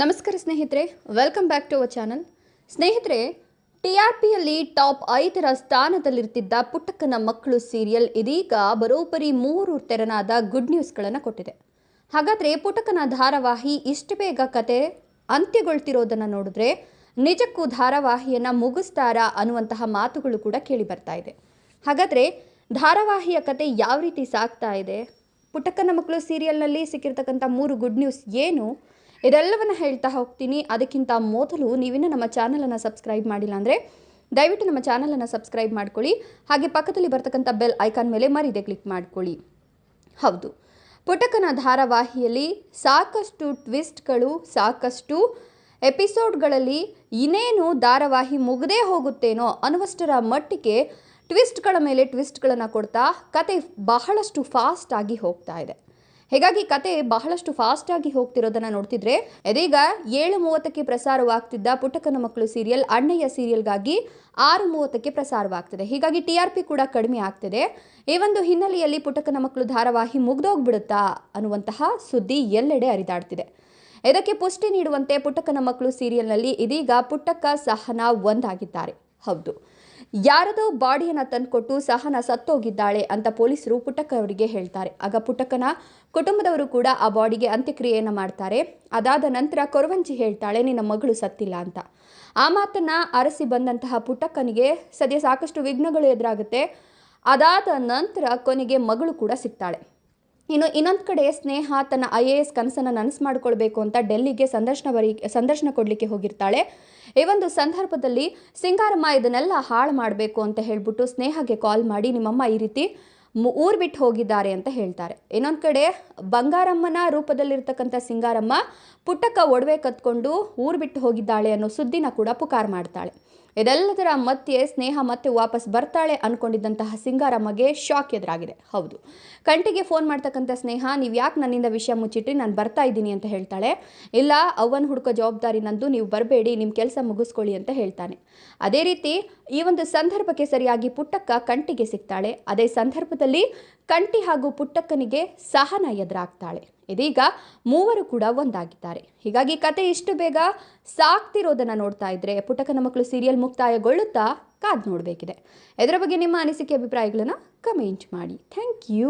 ನಮಸ್ಕಾರ ಸ್ನೇಹಿತರೆ welcome back to our channel ಸ್ನೇಹಿತರೆ ಟಿ ಆರ್ ಪಿಯಲ್ಲಿ ಟಾಪ್ ಐದರ ಸ್ಥಾನದಲ್ಲಿರ್ತಿದ್ದ ಪುಟ್ಟಕ್ಕನ ಮಕ್ಕಳು ಸೀರಿಯಲ್ ಇದೀಗ ಬರೋಬ್ಬರಿ ಮೂರು ತೆರನಾದ ಗುಡ್ ನ್ಯೂಸ್ಗಳನ್ನು ಕೊಟ್ಟಿದೆ. ಹಾಗಾದರೆ ಪುಟಕನ ಧಾರಾವಾಹಿ ಇಷ್ಟು ಬೇಗ ಕತೆ ಅಂತ್ಯಗೊಳ್ತಿರೋದನ್ನು ನೋಡಿದ್ರೆ ನಿಜಕ್ಕೂ ಧಾರಾವಾಹಿಯನ್ನು ಮುಗಿಸ್ತಾರಾ ಅನ್ನುವಂತಹ ಮಾತುಗಳು ಕೂಡ ಕೇಳಿ ಬರ್ತಾ ಇದೆ. ಹಾಗಾದರೆ ಧಾರಾವಾಹಿಯ ಕತೆ ಯಾವ ರೀತಿ ಸಾಗ್ತಾ ಇದೆ? ಪುಟಕನ ಮಕ್ಕಳು ಸೀರಿಯಲ್ನಲ್ಲಿ ಸಿಕ್ಕಿರ್ತಕ್ಕಂಥ ಮೂರು ಗುಡ್ ನ್ಯೂಸ್ ಏನು? ಇದೆಲ್ಲವನ್ನು ಹೇಳ್ತಾ ಹೋಗ್ತೀನಿ. ಅದಕ್ಕಿಂತ ಮೊದಲು ನೀವಿನ್ನೂ ನಮ್ಮ ಚಾನಲನ್ನು ಸಬ್ಸ್ಕ್ರೈಬ್ ಮಾಡಿಲ್ಲ ಅಂದರೆ ದಯವಿಟ್ಟು ನಮ್ಮ ಚಾನಲನ್ನು ಸಬ್ಸ್ಕ್ರೈಬ್ ಮಾಡ್ಕೊಳ್ಳಿ. ಹಾಗೆ ಪಕ್ಕದಲ್ಲಿ ಬರ್ತಕ್ಕಂಥ ಬೆಲ್ ಐಕಾನ್ ಮೇಲೆ ಮರಿದೆ ಕ್ಲಿಕ್ ಮಾಡ್ಕೊಳ್ಳಿ. ಹೌದು. ಪುಟಕನ ಧಾರಾವಾಹಿಯಲ್ಲಿ ಸಾಕಷ್ಟು ಟ್ವಿಸ್ಟ್ಗಳು, ಸಾಕಷ್ಟು ಎಪಿಸೋಡ್ಗಳಲ್ಲಿ ಇನ್ನೇನು ಧಾರಾವಾಹಿ ಮುಗದೇ ಹೋಗುತ್ತೇನೋ ಅನ್ನುವಷ್ಟರ ಮಟ್ಟಿಗೆ ಟ್ವಿಸ್ಟ್ಗಳ ಮೇಲೆ ಟ್ವಿಸ್ಟ್ಗಳನ್ನು ಕೊಡ್ತಾ ಕತೆ ಬಹಳಷ್ಟು ಫಾಸ್ಟ್ ಆಗಿ ಹೋಗ್ತಾ ಇದೆ. ಹೀಗಾಗಿ ಕತೆ ಬಹಳಷ್ಟು ಫಾಸ್ಟ್ ಆಗಿ ಹೋಗ್ತಿರೋದನ್ನ ನೋಡ್ತಿದ್ರೆ, ಇದೀಗ ಏಳು ಮೂವತ್ತಕ್ಕೆ ಪ್ರಸಾರವಾಗ್ತಿದ್ದ ಪುಟ್ಟಕನ ಮಕ್ಕಳು ಸೀರಿಯಲ್ ಅಣ್ಣಯ್ಯ ಸೀರಿಯಲ್ಗಾಗಿ ಆರು ಮೂವತ್ತಕ್ಕೆ ಪ್ರಸಾರವಾಗ್ತಿದೆ. ಹೀಗಾಗಿ ಟಿ ಆರ್ ಪಿ ಕೂಡ ಕಡಿಮೆ ಆಗ್ತಿದೆ. ಈ ಒಂದು ಹಿನ್ನೆಲೆಯಲ್ಲಿ ಪುಟಕನ ಮಕ್ಕಳು ಧಾರಾವಾಹಿ ಮುಗ್ದೋಗ್ಬಿಡುತ್ತಾ ಅನ್ನುವಂತಹ ಸುದ್ದಿ ಎಲ್ಲೆಡೆ ಹರಿದಾಡ್ತಿದೆ. ಇದಕ್ಕೆ ಪುಷ್ಟಿ ನೀಡುವಂತೆ ಪುಟ್ಟಕ್ಕನ ಮಕ್ಕಳು ಸೀರಿಯಲ್ನಲ್ಲಿ ಇದೀಗ ಪುಟ್ಟಕ್ಕ ಸಹನ ಒಂದಾಗಿದ್ದಾರೆ. ಹೌದು. ಯಾರದೋ ಬಾಡಿಯನ್ನು ತಂದುಕೊಟ್ಟು ಸಹನ ಸತ್ತೋಗಿದ್ದಾಳೆ ಅಂತ ಪೊಲೀಸರು ಪುಟ್ಟಕ್ಕ ಅವರಿಗೆ ಹೇಳ್ತಾರೆ. ಆಗ ಪುಟ್ಟಕ್ಕನ ಕುಟುಂಬದವರು ಕೂಡ ಆ ಬಾಡಿಗೆ ಅಂತ್ಯಕ್ರಿಯೆಯನ್ನು ಮಾಡ್ತಾರೆ. ಅದಾದ ನಂತರ ಕೊರವಂಜಿ ಹೇಳ್ತಾಳೆ, ನಿನ್ನ ಮಗಳು ಸತ್ತಿಲ್ಲ ಅಂತ. ಆ ಮಾತನ್ನ ಅರಸಿ ಬಂದಂತಹ ಪುಟ್ಟಕ್ಕನಿಗೆ ಸದ್ಯ ಸಾಕಷ್ಟು ವಿಘ್ನಗಳು ಎದುರಾಗುತ್ತೆ. ಅದಾದ ನಂತರ ಕೊನೆಗೆ ಮಗಳು ಕೂಡ ಸಿಗ್ತಾಳೆ. ಇನ್ನು ಇನ್ನೊಂದು ಕಡೆ ಸ್ನೇಹ ತನ್ನ ಐ ಎ ಎಸ್ ಕನಸನ್ನು ನನಸು ಮಾಡಿಕೊಳ್ಬೇಕು ಅಂತ ಡೆಲ್ಲಿಗೆ ಸಂದರ್ಶನ ಬರೀ, ಸಂದರ್ಶನ ಕೊಡಲಿಕ್ಕೆ ಹೋಗಿರ್ತಾಳೆ. ಈ ಒಂದು ಸಂದರ್ಭದಲ್ಲಿ ಸಿಂಗಾರಮ್ಮ ಇದನ್ನೆಲ್ಲ ಹಾಳು ಮಾಡಬೇಕು ಅಂತ ಹೇಳ್ಬಿಟ್ಟು ಸ್ನೇಹಗೆ ಕಾಲ್ ಮಾಡಿ, ನಿಮ್ಮಮ್ಮ ಈ ರೀತಿ ಊರ್ ಬಿಟ್ಟು ಹೋಗಿದ್ದಾರೆ ಅಂತ ಹೇಳ್ತಾರೆ. ಇನ್ನೊಂದು ಕಡೆ ಬಂಗಾರಮ್ಮನ ರೂಪದಲ್ಲಿರ್ತಕ್ಕಂಥ ಸಿಂಗಾರಮ್ಮ ಪುಟ್ಟಕ್ಕ ಒಡವೆ ಕತ್ಕೊಂಡು ಊರು ಬಿಟ್ಟು ಹೋಗಿದ್ದಾಳೆ ಅನ್ನೋ ಸುದ್ದಿನ ಕೂಡ ಪುಕಾರ್ ಮಾಡ್ತಾಳೆ. ಇದೆಲ್ಲದರ ಮಧ್ಯೆ ಸ್ನೇಹ ಮತ್ತೆ ವಾಪಸ್ ಬರ್ತಾಳೆ ಅನ್ಕೊಂಡಿದ್ದಂತಹ ಸಿಂಗಾರಮ್ಮಗೆ ಶಾಕ್ ಎದುರಾಗಿದೆ. ಹೌದು. ಕಂಟಿಗೆ ಫೋನ್ ಮಾಡ್ತಕ್ಕಂಥ ಸ್ನೇಹ, ನೀವು ಯಾಕೆ ನನ್ನಿಂದ ವಿಷಯ ಮುಚ್ಚಿಟ್ರಿ? ನಾನು ಬರ್ತಾ ಇದ್ದೀನಿ ಅಂತ ಹೇಳ್ತಾಳೆ. ಇಲ್ಲ ಅವ್ವನ ಹುಡುಕ ಜವಾಬ್ದಾರಿ ನಂದು, ನೀವು ಬರಬೇಡಿ ನಿಮ್ಮ ಕೆಲಸ ಮುಗಿಸ್ಕೊಳ್ಳಿ ಅಂತ ಹೇಳ್ತಾನೆ. ಅದೇ ರೀತಿ ಈ ಒಂದು ಸಂದರ್ಭಕ್ಕೆ ಸರಿಯಾಗಿ ಪುಟ್ಟಕ್ಕ ಕಂಟಿಗೆ ಸಿಗ್ತಾಳೆ. ಅದೇ ಸಂದರ್ಭದಲ್ಲಿ ಕಂಟಿ ಹಾಗೂ ಪುಟ್ಟಕ್ಕನಿಗೆ ಸಹನ ಎದುರಾಗ್ತಾಳೆ. ಇದೀಗ ಮೂವರು ಕೂಡ ಒಂದಾಗಿದ್ದಾರೆ. ಹೀಗಾಗಿ ಕತೆ ಇಷ್ಟು ಬೇಗ ಸಾಕ್ತಿರೋದನ್ನ ನೋಡ್ತಾ ಇದ್ರೆ ಪುಟಕನ ಮಕ್ಕಳು ಸೀರಿಯಲ್ ಮುಕ್ತಾಯಗೊಳ್ಳುತ್ತಾ ಕಾದ್ ನೋಡಬೇಕಿದೆ. ಇದರ ಬಗ್ಗೆ ನಿಮ್ಮ ಅನಿಸಿಕೆ, ಅಭಿಪ್ರಾಯಗಳನ್ನು ಕಮೆಂಟ್ ಮಾಡಿ. Thank you